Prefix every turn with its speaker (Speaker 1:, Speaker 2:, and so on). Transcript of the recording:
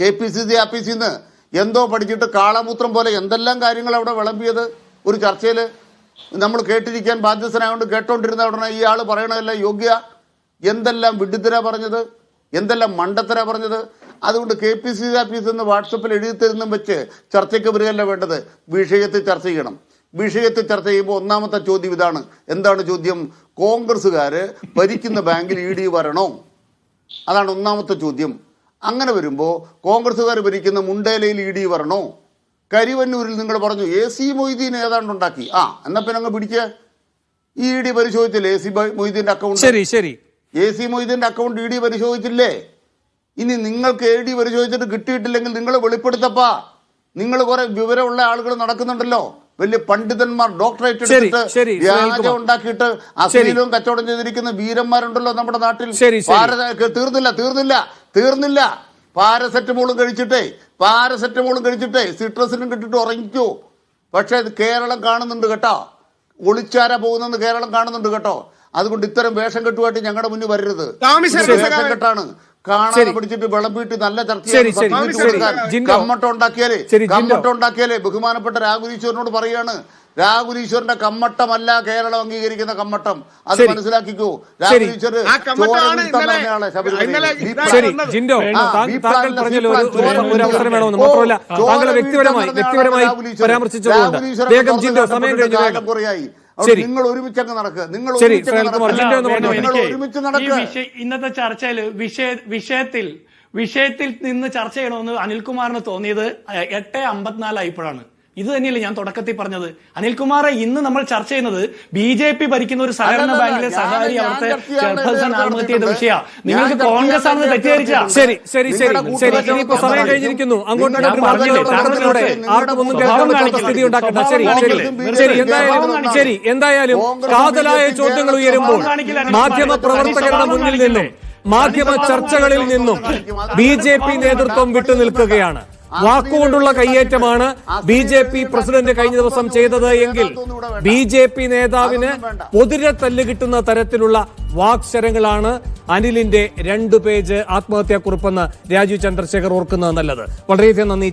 Speaker 1: K P C C ആഫീസിൽ നിന്ന് എന്തോ പഠിച്ചിട്ട് കാളമൂത്രം പോലെ എന്തെല്ലാം കാര്യങ്ങൾ അവിടെ വിളമ്പിയത് ഒരു ചർച്ചയിൽ നമ്മൾ കേട്ടിരിക്കാൻ ബാധ്യസ്ഥനായതുകൊണ്ട് കേട്ടോണ്ടിരുന്ന ഉടനെ ഈ ആൾ പറയണതെല്ലാം യോഗ്യ. എന്തെല്ലാം വിഡ്ഢിത്തരാ പറഞ്ഞത്? എന്തെല്ലാം മണ്ടത്തര പറഞ്ഞത്? അതുകൊണ്ട് കെ പി സി സി ആഫീസിൽ നിന്ന് വാട്സപ്പിൽ എഴുതി തരുന്നും വെച്ച് ചർച്ചയ്ക്ക് വരികയല്ല വേണ്ടത്. വിഷയത്തിൽ ചർച്ച ചെയ്യണം. വിഷയത്തിൽ ചർച്ച ചെയ്യുമ്പോൾ ഒന്നാമത്തെ ചോദ്യം ഇതാണ്. എന്താണ് ചോദ്യം? കോൺഗ്രസ്സുകാർ ഭരിക്കുന്ന ബാങ്കിൽ ഇ ഡി വരണോ? അതാണ് ഒന്നാമത്തെ ചോദ്യം. അങ്ങനെ വരുമ്പോൾ കോൺഗ്രസ്സുകാർ ഭരിക്കുന്ന മുണ്ടേലയിൽ ഇ ഡി വരണോ? കരിവന്നൂരിൽ നിങ്ങൾ പറഞ്ഞു എ സി മൊയ്തീൻ ഏതാണ്ട് ഉണ്ടാക്കി. ആ എന്നാ പിന്നെ അങ്ങ് ഈ ഇ ഡി പരിശോധിച്ചില്ലേ? എ സി മൊയ്തീന്റെ അക്കൗണ്ട്
Speaker 2: ശരി ശരി.
Speaker 1: എ സി മൊയ്തീന്റെ അക്കൗണ്ട് ഇ ഡി പരിശോധിച്ചില്ലേ? ഇനി നിങ്ങൾക്ക് എ ഡി പരിശോധിച്ചിട്ട് കിട്ടിയിട്ടില്ലെങ്കിൽ നിങ്ങൾ വെളിപ്പെടുത്തപ്പാ. നിങ്ങൾ കുറെ വിവരമുള്ള ആളുകൾ നടക്കുന്നുണ്ടല്ലോ. വലിയ പണ്ഡിതന്മാർ ഡോക്ടറേറ്റ് എടുത്തിട്ട് വ്യാജം. ഉണ്ടാക്കിയിട്ട് അശ്ലീലവും കച്ചവടം ചെയ്തിരിക്കുന്ന വീരന്മാരുണ്ടല്ലോ നമ്മുടെ നാട്ടിൽ. തീർന്നില്ല തീർന്നില്ല. തീർന്നില്ല. പാരസെറ്റമോളും കഴിച്ചിട്ടേ പാരസെറ്റമോളും കഴിച്ചിട്ടേ സിട്രസിനും കിട്ടിട്ട് ഉറങ്ങിക്കോ. പക്ഷേ ഇത് കേരളം കാണുന്നുണ്ട് കേട്ടോ. ഒളിച്ചാര പോകുന്നെന്ന് കേരളം കാണുന്നുണ്ട് കേട്ടോ. അതുകൊണ്ട് ഇത്തരം വേഷം കെട്ടുമായിട്ട് ഞങ്ങളുടെ മുന്നിൽ വരരുത്. വേഷം കെട്ടാണ്. കാണാതെ. പിടിച്ചിട്ട് വിളമ്പിയിട്ട് നല്ല ചർച്ച
Speaker 2: ശരി,
Speaker 1: ചെയ്യാൻ
Speaker 2: ശരി,
Speaker 1: പത്ത് മിനിറ്റ്
Speaker 2: ശരി.
Speaker 1: കൊടുക്കാൻ
Speaker 2: ജിൻഡോ.
Speaker 1: കമ്മട്ടം ഉണ്ടാക്കിയാലേ
Speaker 2: ശരി, ജിൻഡോ.
Speaker 1: കമ്മട്ടം ഉണ്ടാക്കിയാലേ ബഹുമാനപ്പെട്ട രാഹുൽ ഈശ്വരനോട് പറയാണ് രാഹുൽ ഈശ്വരന്റെ കമ്മട്ടമല്ല കേരളം അംഗീകരിക്കുന്ന കമ്മട്ടം അത് മനസ്സിലാക്കിക്കോ. രാഹുൽ ഈശ്വർ രാഹുൽ ഈശ്വർ.
Speaker 2: പരാമർശിച്ചതുകൊണ്ട് വേഗം ജിൻഡോ സമയം കഴിഞ്ഞു
Speaker 1: കാലം
Speaker 2: വേഗം
Speaker 1: കുറയായി
Speaker 2: ശരി.
Speaker 1: നിങ്ങൾ നിങ്ങൾ
Speaker 2: ശരി,
Speaker 1: നടക്കുക. നിങ്ങൾ ഒരുമിച്ച്
Speaker 3: ഈ
Speaker 1: നടക്കുക
Speaker 3: ഇന്നത്തെ ചർച്ചയിൽ വിഷയ വിഷയത്തിൽ വിഷയത്തിൽ നിന്ന് ചർച്ച ചെയ്യണമെന്ന് അനിൽകുമാറിന് തോന്നിയത് എട്ട് അമ്പത്തിനാലായപ്പോഴാണ് ഇത് തന്നെയല്ലേ ഞാൻ തുടക്കത്തിൽ പറഞ്ഞത്. അനിൽകുമാറെ ഇന്ന് നമ്മൾ ചർച്ച ചെയ്യുന്നത് ബി ജെ പി ഭരിക്കുന്ന ഒരു സഹകരണ ബാങ്കിലെ സഹകാരി അവിടുത്തെ ചെയർപേഴ്സൺ ആത്മഹത്യ ചെയ്ത
Speaker 1: നടത്തിയിട്ടുണ്ട്.
Speaker 3: നിങ്ങൾക്ക് കോൺഗ്രസ് ആണെന്ന് തെറ്റിദ്ധരിച്ച
Speaker 2: ശരി ശരി ശരി ശരി. ഇനിയിപ്പോ സമയം കഴിഞ്ഞിരിക്കുന്നു. അങ്ങോട്ടും എന്തായാലും ശരി എന്തായാലും കാതലായ ചോദ്യങ്ങൾ ഉയരുമ്പോൾ മാധ്യമ പ്രവർത്തകരുടെ മുന്നിൽ നിന്നും മാധ്യമ ചർച്ചകളിൽ നിന്നും ബി ജെ പി നേതൃത്വം വിട്ടുനിൽക്കുകയാണ്. വാക്കുകൊണ്ടുള്ള കയ്യേറ്റമാണ് ബി ജെ പി പ്രസിഡന്റ് കഴിഞ്ഞ ദിവസം ചെയ്തത് എങ്കിൽ ബി ജെ പി നേതാവിന് പൊതിരെ തല്ല് കിട്ടുന്ന തരത്തിലുള്ള വാക്ശരങ്ങളാണ് അനിലിന്റെ രണ്ടു പേജ് ആത്മഹത്യാക്കുറിപ്പെന്ന് രാജീവ് ചന്ദ്രശേഖർ ഓർക്കുന്നത് നല്ലത്. വളരെയധികം നന്ദി.